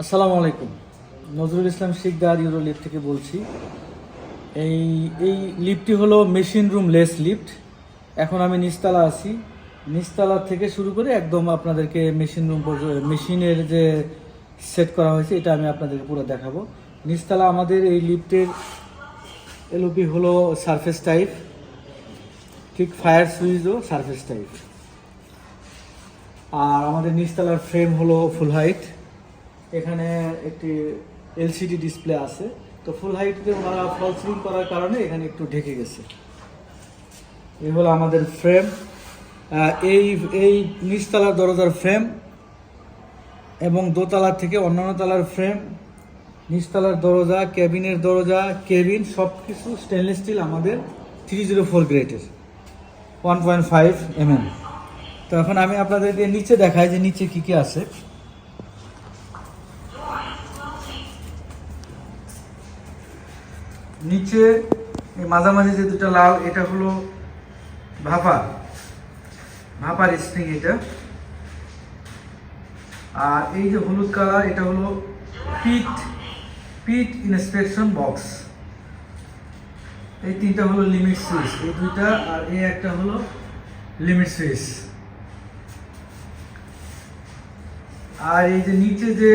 আসসালামু আলাইকুম। Nazrul Islam Sikdar Euro lift থেকে বলছি। এই এই লিফটটি হলো মেশিন রুম লেস লিফট। এখন আমি নিচতলা আছি। নিচতলা থেকে শুরু করে একদম আপনাদেরকে মেশিন রুম মেশিনের যে সেট করা হয়েছে, এটা আমি আপনাদেরকে পুরো দেখাবো। নিচতলা আমাদের এই লিফটের এলওপি হলো সারফেস টাইপ। ঠিক ফায়ার সুইচও সারফেস টাইপ। আর আমাদের নিচতলার ফ্রেম হলো ফুল হাইট। এখানে একটি এলসিডি ডিসপ্লে আছে। তো ফুল হাইটে ওনারা ফল সিলিং করার কারণে এখানে একটু ঢেকে গেছে। এই হলো আমাদের ফ্রেম এই এই নিচতলার দরজার ফ্রেম এবং দোতলা থেকে অন্যান্য তলার ফ্রেম নিচতলার দরজা কেবিনের দরজা কেবিন সব কিছু স্টেনলেস স্টিল আমাদের থ্রি জিরো ফোর গ্রেটের ওয়ান পয়েন্ট ফাইভ এমএম তো এখন আমি আপনাদেরকে নিচে দেখাই যে নিচে কি কি আছে। নিচে মাঝামাঝি যে দুটো লাল, এটা হলো ভাপা। ভাপার স্প্রিং এটা। আর এই যে হলুদ কালার এটা হলো পিট পিট ইন্সপেকশন বক্স এই তিনটা হলো লিমিট সুইচ এই দুইটা আর এই একটা হলো লিমিট সুইচ আর এই যে নিচে যে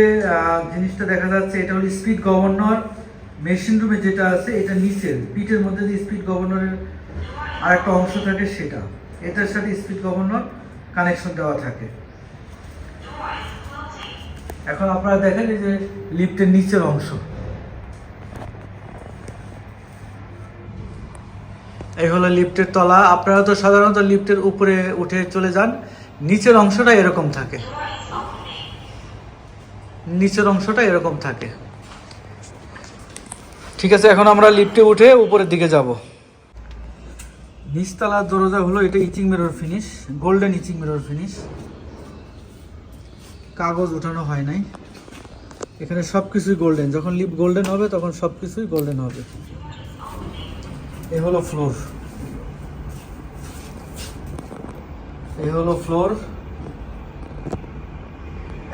জিনিসটা দেখা যাচ্ছে, এটা হলো স্পিড গভর্নর মেশিন রুমে যেটা আছে, এটা নিচের, পিঠের মধ্যে যে স্পিড গভর্নরের আর একটা অংশ থাকে সেটা। এটার সাথে স্পিড গভর্নর কানেকশন দেওয়া থাকে। এখন আপনারা দেখেন যে লিফটের নিচের অংশ। এই হলো লিফটের তলা। আপনারা তো সাধারণত লিফটের উপরে উঠে চলে যান। নিচের অংশটা এরকম থাকে। নিচের অংশটা এরকম থাকে। ঠিক আছে, এখন আমরা লিফটে উঠে উপরের দিকে যাব। নিচতলার দরজা হলো এটা etching mirror finish golden etching mirror finish কাগজ উঠানো হয় নাই। এখানে সব কিছুই গোল্ডেন যখন লিফট গোল্ডেন হবে, তখন সব কিছুই গোল্ডেন হবে। এ হলো ফ্লোর এই হলো ফ্লোর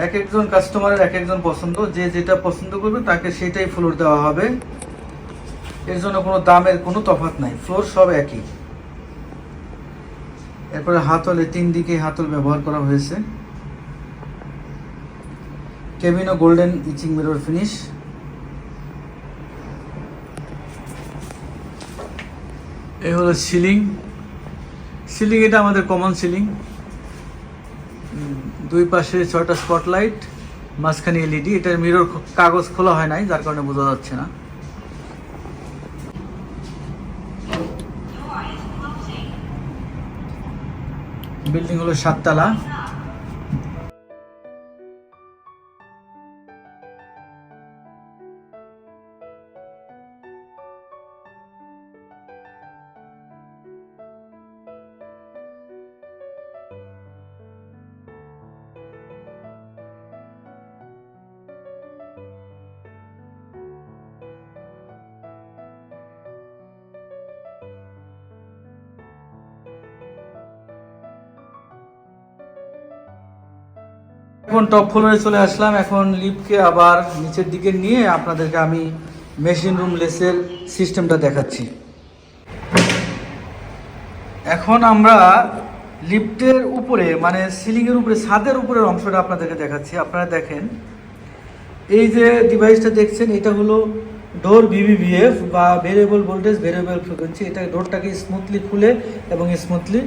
এক একজন কাস্টমারের এক একজন পছন্দ, যে যেটা পছন্দ করবে, তাকে সেটাই ফ্লোর দেওয়া হবে। এর জন্য কোনো দামের কোনো তফাৎ নাই। ফ্লোর সব একই। এরপরে হাতলে, তিন দিকে হাতল ব্যবহার করা হয়েছে। কেবিনো গোল্ডেন ইচিং মিরর ফিনিশ এই হলো সিলিং সিলিং এটা আমাদের কমন সিলিং দুই পাশে ছয়টা স্পটলাইট মাঝখানে এলইডি এটার মিরর কাগজ খোলা হয় নাই, যার কারণে বোঝা যাচ্ছে না। বিল্ডিং হলো সাততলা। এখন টপ ফ্লোরে চলে আসলাম। এখন লিফটকে আবার নিচের দিকে নিয়ে আপনাদেরকে আমি মেশিন রুম লেসের সিস্টেমটা দেখাচ্ছি। এখন আমরা লিফটের উপরে মানে সিলিংয়ের উপরে, ছাদের উপরের অংশটা আপনাদেরকে দেখাচ্ছি। আপনারা দেখেন, এই যে ডিভাইসটা দেখছেন, এটা হলো ডোর ভিভিভিএফ বা ভেরিয়েবল ভোল্টেজ ভেরিয়েবল ফ্রিকোয়েন্সি এটা ডোরটাকে স্মুথলি খুলে এবং স্মুথলি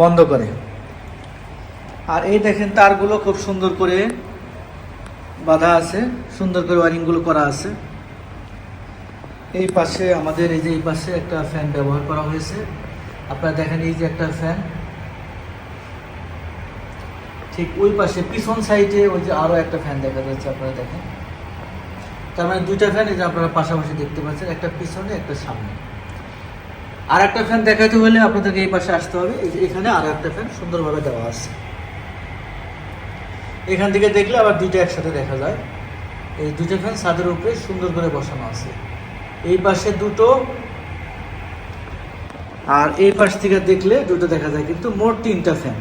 বন্ধ করে। আর এই দেখেন তারগুলো খুব সুন্দর করে বাঁধা আছে, সুন্দর করে ওয়ারিংগুলো করা আছে। এই পাশে আমাদের এই যে এই পাশে একটা ফ্যান ব্যবহার করা হয়েছে। আপনারা দেখেন এই যে একটা ফ্যান। ঠিক ওই পাশে পিছন সাইডে ওই যে আরও একটা ফ্যান দেখা যাচ্ছে, আপনারা দেখেন। তার মানে দুইটা ফ্যান এই যে আপনারা পাশাপাশি দেখতে পাচ্ছেন, একটা পিছনে, একটা সামনে। আর একটা ফ্যান দেখাতে হলে আপনাদেরকে এই পাশে আসতে হবে। এই এখানে আর একটা ফ্যান সুন্দরভাবে দেওয়া আছে। এখান থেকে দেখলে আবার দুইটা একসাথে দেখা যায়। এই দুটো ফ্যান ছাদের উপরে সুন্দর করে বসানো আছে। এই পাশে দুটো, আর এই পাশ থেকে দেখলে দুটো দেখা যায়, কিন্তু মোট তিনটা ফ্যান।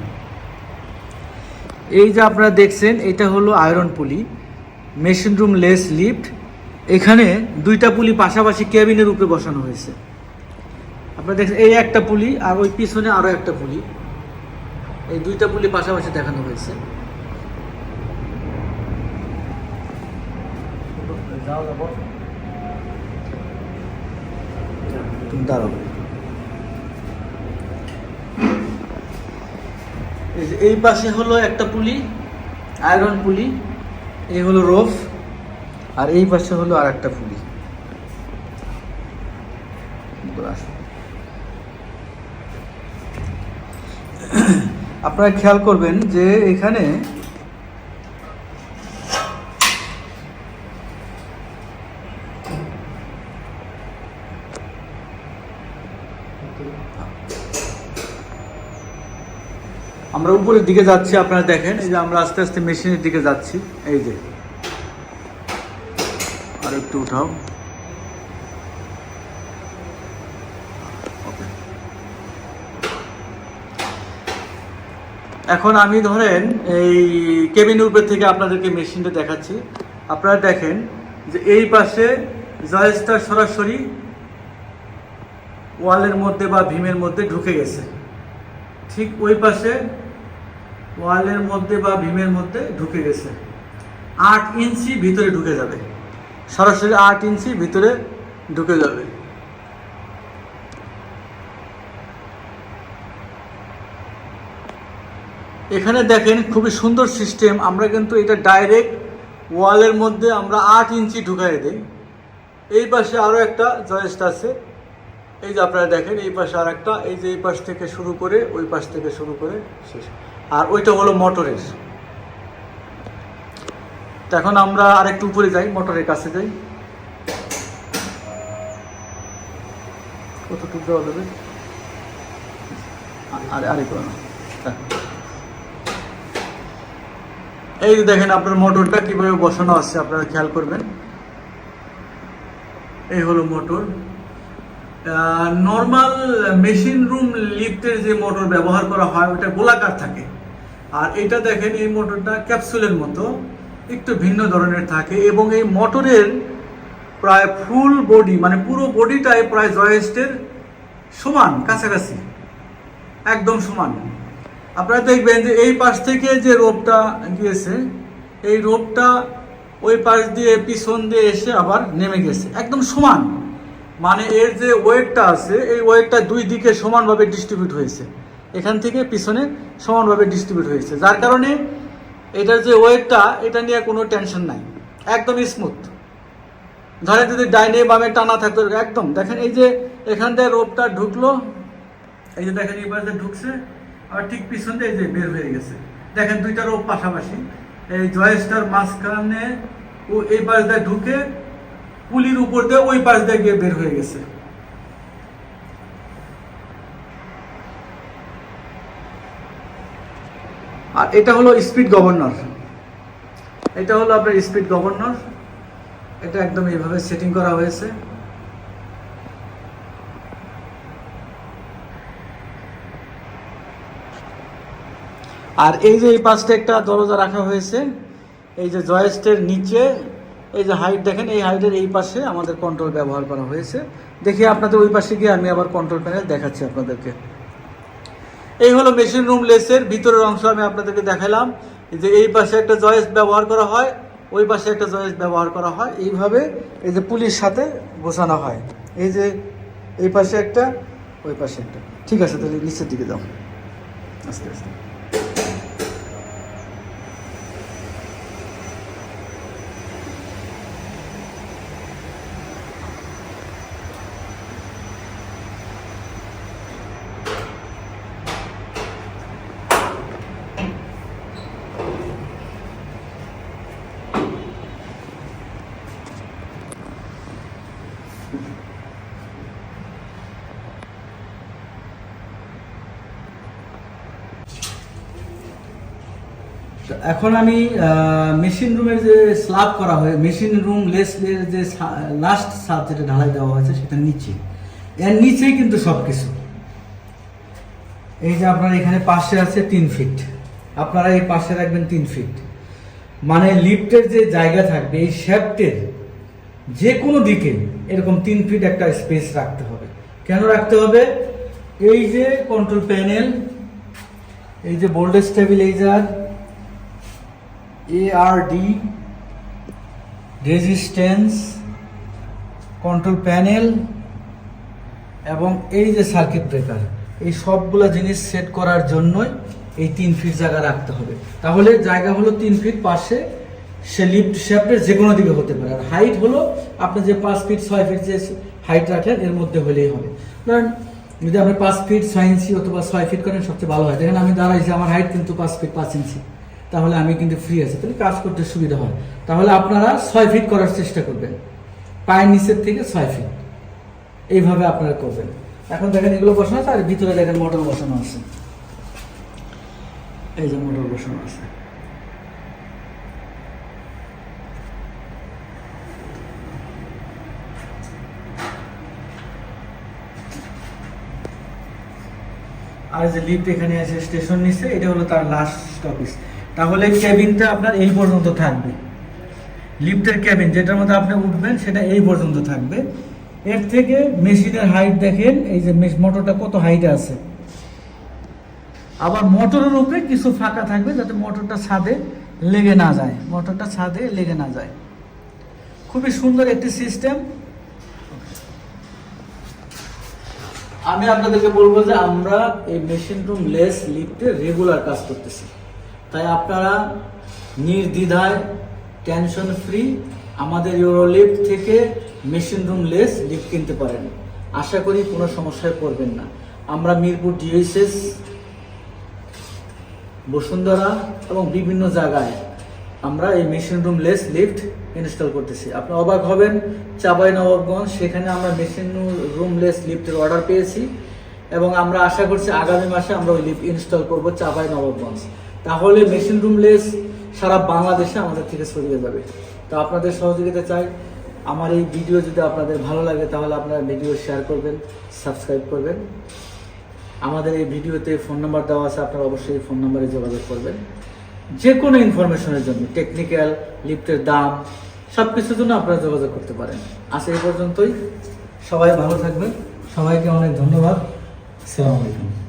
এই যে আপনারা দেখছেন, এটা হলো আয়রন পুলি, মেশিন রুম লেস লিফট। এখানে দুইটা পুলি পাশাপাশি ক্যাবিনের উপরে বসানো হয়েছে। আপনারা দেখছেন, এই একটা পুলি, আর ওই পিছনে আরও একটা পুলি। এই দুইটা পুলি পাশাপাশি দেখানো হয়েছে। এই এই পাশে হলো একটা পুলি আয়রন পুলি, এই হলো রোফ আর এই পাশে হলো আর একটা পুলি আপনারা খেয়াল করবেন যে এখানে আমরা উপরের দিকে যাচ্ছি, আপনারা দেখেন, এই যে আমরা আস্তে আস্তে মেশিনের দিকে যাচ্ছি, এই যে। আর একটু উঠাও। এখন আমি ধরেন এই কেবিন উপর থেকে আপনাদেরকে মেশিনটা দেখাচ্ছি। আপনারা দেখেন যে এই পাশে জয়েসটা সরাসরি ওয়ালের মধ্যে বা ভীমের মধ্যে ঢুকে গেছে। ঠিক ওই পাশে ওয়ালের মধ্যে বা ভীমের মধ্যে ঢুকে গেছে। আট ইঞ্চি ভিতরে ঢুকে যাবে। সরাসরি আট ইঞ্চি ভিতরে ঢুকে যাবে। এখানে দেখেন খুবই সুন্দর সিস্টেম। আমরা কিন্তু এটা ডাইরেক্ট ওয়ালের মধ্যে আমরা আট ইঞ্চি ঢুকাই দিই। এই পাশে আরও একটা জয়েস্ট আছে। এই যে আপনারা দেখেন, এই পাশে আর একটা এই যে এই পাশ থেকে শুরু করে ওই পাশ থেকে শুরু করে শেষ। আর ওইটা হলো মোটরের। তো এখন আমরা আরেকটু উপরে যাই, মোটরের কাছে যাই। কতটুকু দেওয়া যাবে? আরে হ্যাঁ। এই দেখেন আপনার মোটরটা কীভাবে বসানো আছে, আপনারা খেয়াল করবেন। এই হলো মোটর। নর্মাল মেশিন রুম লিফটের যে মোটর ব্যবহার করা হয় ওটা গোলাকার থাকে। আর এটা দেখেন এই মোটরটা ক্যাপসুলের মতো, একটু ভিন্ন ধরনের থাকে এবং এই মোটরের প্রায় ফুল বডি মানে পুরো বডিটাই প্রায় জয়েস্টের সমান, কাছাকাছি, একদম সমান। আপনারা দেখবেন যে এই পাশ থেকে যে রোপটা গিয়েছে, এই রোপটা ওই পাশ দিয়ে পিছন দিয়ে এসে আবার নেমে গেছে, একদম সমান। মানে এর যে ওয়েটটা আছে, এই ওয়েটটা দুই দিকে সমানভাবে ডিস্ট্রিবিউট হয়েছে। এখান থেকে পিছনে সমানভাবে ডিস্ট্রিবিউট হয়েছে। যার কারণে এটার যে ওয়েটটা, এটা নিয়ে কোনো টেনশন নাই। একদম স্মুথ ধরেন যদি ডাইনে বামে টানা থাকতো, একদম। দেখেন এই যে এখান থেকে রোপটা ঢুকলো, এই যে দেখেন এই পাশে ঢুকছে আর ঠিক পিছন দিয়ে এই যে বের হয়ে গেছে। দেখেন দুইটা রোপ পাশাপাশি। এই জয়েস্টার মাঝখানে ও এই পাশ দিয়ে ঢুকে, পুলির উপর দিয়ে ওই পাশ দিয়ে গিয়ে বের হয়ে গেছে। আর এটা হলো স্পিড গভর্নর। এটা হলো আপনার স্পিড গভর্নর। এটা একদম এইভাবে সেটিং করা হয়েছে। আর এই যে এই পাশটা একটা দরজা রাখা হয়েছে, এই যে জয়েস্টের নিচে, এই যে হাইট দেখেন, এই হাইটের এই পাশে আমাদের কন্ট্রোল ব্যবহার করা হয়েছে। দেখি আপনাদের ওই পাশে গিয়ে আমি আবার কন্ট্রোল প্যানেল দেখাচ্ছি আপনাদেরকে। এই হলো মেশিন রুম লেসের ভিতরের অংশ আমি আপনাদেরকে দেখালাম যে এই পাশে একটা জয়েস ব্যবহার করা হয়, ওই পাশে একটা জয়েস ব্যবহার করা হয়। এইভাবে এই যে পুলিশ সাথে গোছানো হয়। এই যে এই পাশে একটা, ওই পাশে একটা। ঠিক আছে, তাহলে নিচের দিকে যাও। আস্তে আস্তে। এখন আমি মেশিন রুমের যে স্ল্যাব করা হয় মেশিন রুম লেসের যে লাস্ট স্ল্যাব যেটা ঢালাই দেওয়া হয়েছে, সেটা নিচে। এর নিচেই কিন্তু সব কিছু এই যে আপনার এখানে পাশে আছে তিন ফিট আপনারা এই পাশে রাখবেন তিন ফিট মানে লিফটের যে জায়গা থাকবে, এই শ্যাফটের যে কোনো দিকে এরকম তিন ফিট একটা স্পেস রাখতে হবে। কেন রাখতে হবে? এই যে কন্ট্রোল প্যানেল এই যে bold stabiliser ARD resistance control panel এবং এই যে সার্কিট ব্রেকার এই সবগুলো জিনিস সেট করার জন্যই এই তিন ফিট জায়গা রাখতে হবে। তাহলে জায়গা হলো তিন ফিট পাশে সে লিফট শেপের যে কোনো দিকে হতে পারে। আর হাইট হলো আপনি যে পাঁচ ফিট ছয় ফিট যে হাইট রাখলেন, এর মধ্যে হলেই হবে। ধরেন যদি আপনি পাঁচ ফিট ছয় ইঞ্চি অথবা ছয় ফিট করেন, সবচেয়ে ভালো হয়। দেখেন আমি দাঁড়াইছি, আমার হাইট কিন্তু পাঁচ ফিট পাঁচ ইঞ্চি। তাহলে আমি কিন্তু ফ্রি আছি। তাহলে কাজ করতে সুবিধা হয়। তাহলে আপনারা ছয় ফিট করার চেষ্টা করবেন। পায়ের নিচের থেকে ছয় ফিট এইভাবে আপনারা করবেন। এখন দেখেন এগুলো বসানো আছে, আর ভিতরে দেখেন মোটর বসানো আছে। এই যে মোটর বসানো আছে। আর যে লিফট এখানে আছে স্টেশন নিচে এটা হলো তার লাস্ট স্টপেজ তাহলে কেবিনটা আপনার এই পর্যন্ত থাকবে। লিফটের ক্যাবিন যেটার মধ্যে আপনি উঠবেন, সেটা এই পর্যন্ত থাকবে। এর থেকে মেশিনের হাইট দেখেন, এই যে মোটরটা কত হাইটে আছে। আবার মোটরের উপরে কিছু ফাঁকা থাকবে যাতে মোটরটা ছাদে লেগে না যায়। মোটরটা ছাদে লেগে না যায়। খুবই সুন্দর একটি সিস্টেম আমি আপনাদেরকে বলব যে আমরা এই মেশিন রুম লেস লিফটে রেগুলার কাজ করতেছি। তাই আপনারা নির্দ্বিধায় টেনশন ফ্রি আমাদের ইউরো লিফট থেকে মেশিন রুম লেস লিফট কিনতে পারেন। আশা করি কোনো সমস্যায় পড়বেন না। আমরা মিরপুর ডিএসএস বসুন্ধরা এবং বিভিন্ন জায়গায় আমরা এই machine room less lift install করতেছি। আপনি অবাক হবেন চাবাই নবাবগঞ্জ সেখানে আমরা মেশিন রুম লেস লিফটের অর্ডার পেয়েছি এবং আমরা আশা করছি আগামী মাসে আমরা ওই লিফট ইনস্টল করব চাবাই নবাবগঞ্জ তাহলে মেশিন রুম লেস সারা বাংলাদেশে আমাদের থেকে ছড়িয়ে যাবে। তো আপনাদের সহযোগিতা চাই। আমার এই ভিডিও যদি আপনাদের ভালো লাগে, তাহলে আপনারা ভিডিও শেয়ার করবেন সাবস্ক্রাইব করবেন। আমাদের এই ভিডিওতে ফোন নাম্বার দেওয়া আছে, আপনারা অবশ্যই ফোন নাম্বারে যোগাযোগ করবেন। যে কোনো ইনফরমেশনের জন্য টেকনিক্যাল লিফটের দাম সব কিছুর জন্য আপনারা যোগাযোগ করতে পারেন। আজ এই পর্যন্তই। সবাই ভালো থাকবেন। সবাইকে অনেক ধন্যবাদ। আসসালামু আলাইকুম।